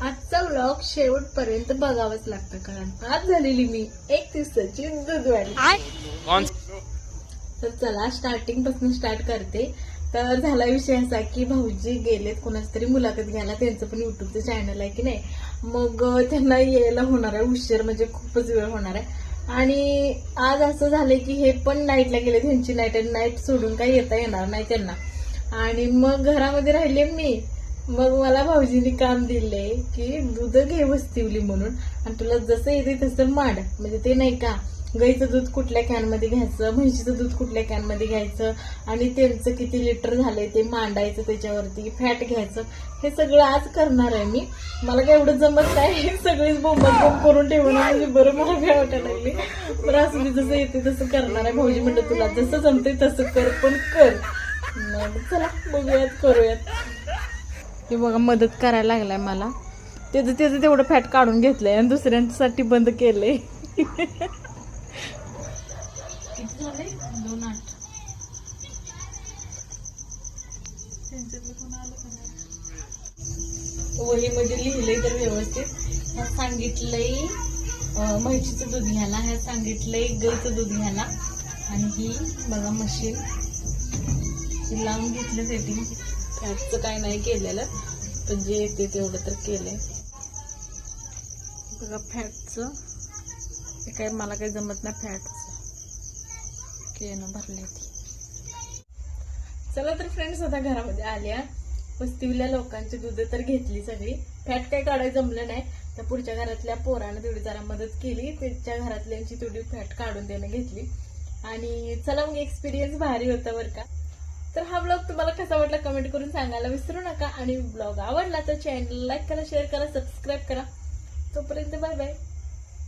आजचा व्लॉग शेवटपर्यंत बघावंच लागतं कारण आज झालेली मी एक दिवसाची दूधवाडी तर चला स्टार्टिंगपासून स्टार्ट करते. तर झाला विषय असा की भाऊजी गेलेत कोणाची तरी मुलाखत घ्यायला त्यांचं पण युट्यूबचं चॅनल आहे की नाही? मग त्यांना यायला होणार आहे उशीर म्हणजे खूपच वेळ होणार आहे. आणि आज असं झालंय की हे पण नाईटला गेले त्यांची नाईट आणि नाईट सोडून काही येता येणार नाही त्यांना. आणि मग घरामध्ये राहिले मी. मग मला भाऊजींनी काम दिले की दूध घे वस्तिवली म्हणून. आणि तुला जसं येते तसं मांड. म्हणजे ते नाही का गाईचं दूध कुठल्या कॅनमध्ये घ्यायचं म्हशीचं दूध कुठल्या कॅनमध्ये घ्यायचं आणि त्यांचं किती लिटर झालंय ते मांडायचं त्याच्यावरती फॅट घ्यायचं. हे सगळं आज करणार आहे मी. मला काय एवढं जमत नाही. हे सगळीच बोंबत बोंब करून ठेवून म्हणजे बरं मला काय वाटायला लागली. बरं असं मी जसं येते तसं करणार आहे. भाऊजी म्हणलं तुला जसं जमतंय तसं कर पण कर. मग चला बघूयात करूयात. हे बघा मदत करायला लागलाय मला. त्याचं त्याचं तेवढं फॅट काढून घेतलंय आणि दुसऱ्यांसाठी बंद केलंय. वहीमध्ये लिहिलंय तर व्यवस्थित. ह्या सांगितलंय म्हैशीचं म्हशीचं दूध घ्यायला ह्या सांगितलंय गाईचं दूध घ्यायला. आणि ही बघा मशीन. लावून घेतलं सेटिंग फॅटचं काय नाही केलेलं. म्हणजे पण जे येते तेवढं तर केलंय. बघा फॅटचं काय मला काही जमत नाही फॅटचं केनं भरले ती. चला तर फ्रेंड्स आता घरामध्ये आल्या. पस्तीवल्या लोकांची दूध तर घेतली सगळी. फॅट काय काढायला जमलं नाही. तर पुढच्या घरातल्या पोरानं तेवढी जरा मदत केली. त्यांच्या घरातल्यांची तेवढी फॅट काढून देणं घेतली. आणि चला मग एक्सपिरियन्स भारी होता बरं का. तर हा ब्लॉग तुम्हाला कसा वाटला कमेंट करून सांगायला विसरू नका. आणि ब्लॉग आवडला तर चॅनल लाईक करा शेअर करा सबस्क्राईब करा. तोपर्यंत बाय बाय